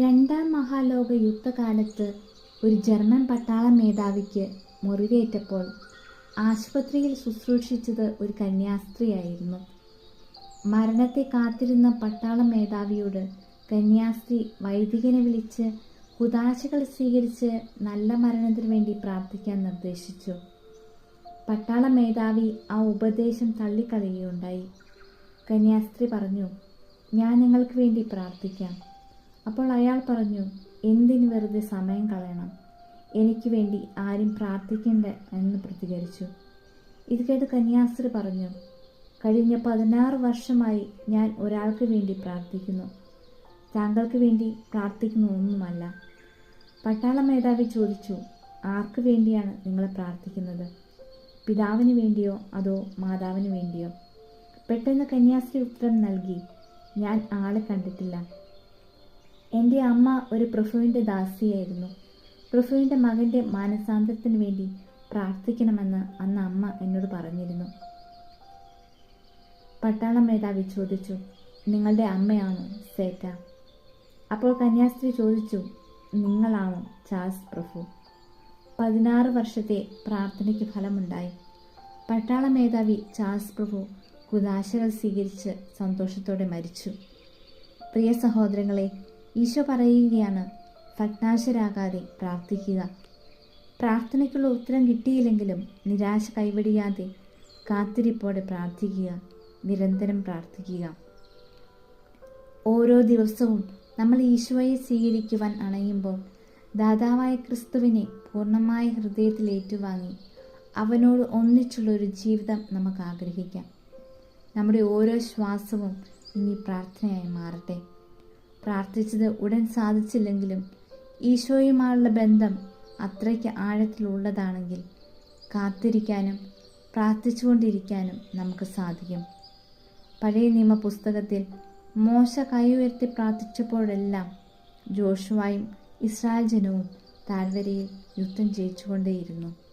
രണ്ടാം മഹാലോക യുദ്ധകാലത്ത് ഒരു ജർമ്മൻ പട്ടാള മേധാവിക്ക് മുറിവേറ്റപ്പോൾ ആശുപത്രിയിൽ ശുശ്രൂഷിച്ചത് ഒരു കന്യാസ്ത്രീയായിരുന്നു. മരണത്തെ കാത്തിരുന്ന പട്ടാള മേധാവിയോട് കന്യാസ്ത്രീ വൈദികനെ വിളിച്ച് കുതാശകൾ സ്വീകരിച്ച് നല്ല മരണത്തിനു വേണ്ടി പ്രാർത്ഥിക്കാൻ നിർദ്ദേശിച്ചു. പട്ടാള മേധാവി ആ ഉപദേശം തള്ളിക്കളയുകയുണ്ടായി. കന്യാസ്ത്രീ പറഞ്ഞു ഞാൻ നിങ്ങൾക്ക് വേണ്ടി പ്രാർത്ഥിക്കാം. അപ്പോൾ അയാൾ പറഞ്ഞു എന്തിന് വെറുതെ സമയം കളയണം? എനിക്ക് വേണ്ടി ആരും പ്രാർത്ഥിക്കണ്ട എന്ന് പ്രതികരിച്ചു. ഇത് കേട്ട് കന്യാസ്ത്രീ പറഞ്ഞു കഴിഞ്ഞ പതിനാറ് വർഷമായി ഞാൻ ഒരാൾക്ക് വേണ്ടി പ്രാർത്ഥിക്കുന്നു. താങ്കൾക്ക് വേണ്ടി പ്രാർത്ഥിക്കുന്ന ഒന്നുമല്ല. പട്ടാള മേധാവി ചോദിച്ചു ആർക്ക് വേണ്ടിയാണ് നിങ്ങൾ പ്രാർത്ഥിക്കുന്നത്? പിതാവിന് വേണ്ടിയോ അതോ മാതാവിന് വേണ്ടിയോ? പെട്ടെന്ന് കന്യാസ്ത്രീ ഉത്തരം നൽകി ഞാൻ ആളെ കണ്ടിട്ടില്ല. എന്റെ അമ്മ ഒരു പ്രഭുവിന്റെ ദാസിയായിരുന്നു. പ്രഭുവിന്റെ മകന്റെ മാനസാന്തരത്തിന് വേണ്ടി പ്രാർത്ഥിക്കണമെന്ന് അന്ന് അമ്മ എന്നോട് പറഞ്ഞിരുന്നു. പട്ടാള മേധാവി ചോദിച്ചു നിങ്ങളുടെ അമ്മയാണ് സേറ്റ? അപ്പോൾ കന്യാസ്ത്രീ ചോദിച്ചു നിങ്ങളാണോ ചാൾസ് പ്രഭു? പതിനാറ് വർഷത്തെ പ്രാർത്ഥനയ്ക്ക് ഫലമുണ്ടായി. പട്ടാള മേധാവി ചാൾസ് പ്രഭു കുദാശകൾ സ്വീകരിച്ച് സന്തോഷത്തോടെ മരിച്ചു. പ്രിയ സഹോദരങ്ങളെ ഈശോ പറയുകയാണ് ഭഗ്നാശരാകാതെ പ്രാർത്ഥിക്കുക. പ്രാർത്ഥനയ്ക്കുള്ള ഉത്തരം കിട്ടിയില്ലെങ്കിലും നിരാശ കൈവടിയാതെ കാത്തിരിപ്പോടെ പ്രാർത്ഥിക്കുക നിരന്തരം പ്രാർത്ഥിക്കുക. ഓരോ ദിവസവും നമ്മൾ ഈശോയെ സ്വീകരിക്കുവാൻ അണയുമ്പോൾ ദാതാവായ ക്രിസ്തുവിനെ പൂർണമായ ഹൃദയത്തിൽ ഏറ്റുവാങ്ങി അവനോട് ഒന്നിച്ചുള്ള ഒരു ജീവിതം നമുക്ക് ആഗ്രഹിക്കാം. നമ്മുടെ ഓരോ ശ്വാസവും ഇനി പ്രാർത്ഥനയായി മാറട്ടെ. പ്രാർത്ഥിച്ചത് ഉടൻ സാധിച്ചില്ലെങ്കിലും ഈശോയുമായുള്ള ബന്ധം അത്രയ്ക്ക് ആഴത്തിലുള്ളതാണെങ്കിൽ കാത്തിരിക്കാനും പ്രാർത്ഥിച്ചുകൊണ്ടിരിക്കാനും നമുക്ക് സാധിക്കും. പഴയ നിയമ പുസ്തകത്തിൽ മോശ കൈ ഉയർത്തി പ്രാർത്ഥിച്ചപ്പോഴെല്ലാം ജോഷുവായും ഇസ്രായേൽ ജനവും താഴ്വരയിൽ യുദ്ധം ജയിച്ചുകൊണ്ടേയിരുന്നു.